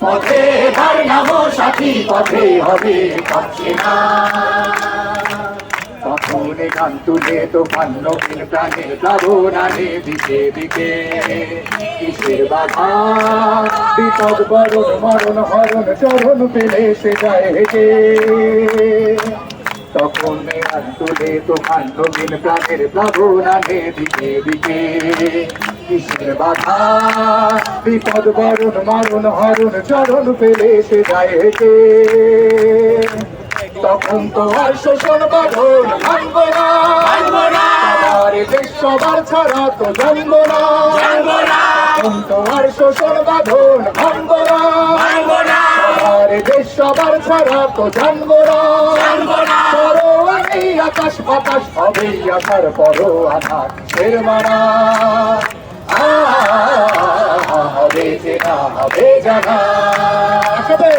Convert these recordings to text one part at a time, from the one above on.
পথে নামো সাথী পথে হবে পাচ্ছে না তখন গান তুলে তো পান্ন প্রাণের প্লাবনানে দিকে দিকে কিসের বাধা? বিপদ বরণ, মরণ, হরণ, চরণ পেলে সে যায় হেঁটে। তখন গান তুলে তো পান্ন প্রাণের প্লাবনানে দিকে দিকে কিসের বাধা? বিপদ বরণ মরণ হরণ চরণ পেলে সে যায় হেঁটে তখন তো আর শোষণ বাঁধন ভাঙব না আমার দেশ সবার ছাড়া তো জন্ম না তখন তো আর শোষণ বাঁধন ভাঙব না আমার দেশ সবার ছাড়া তো জন্ম না আকাশ বাতাস হবে আসার পরো আধার শের মারা হবে জানা আসবে।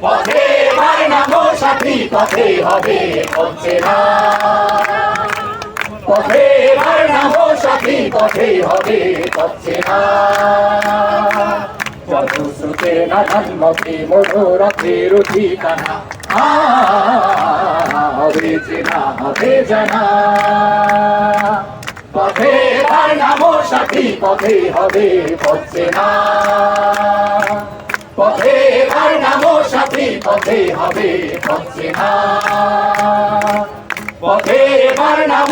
পথে এবার নামো সাথী পথে হবে হচ্ছে না। পথে এবার নামো সাথী পথে হবে হচ্ছে না। জলশ্রুতে নানান মতে মনোরথের ঠিকানা। আ, হবে চেনা হবে জানা পথে এবার নামো সাথী পথে হবে হচ্ছে না। পথে হবে পথে পথে এবার নাম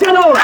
চলো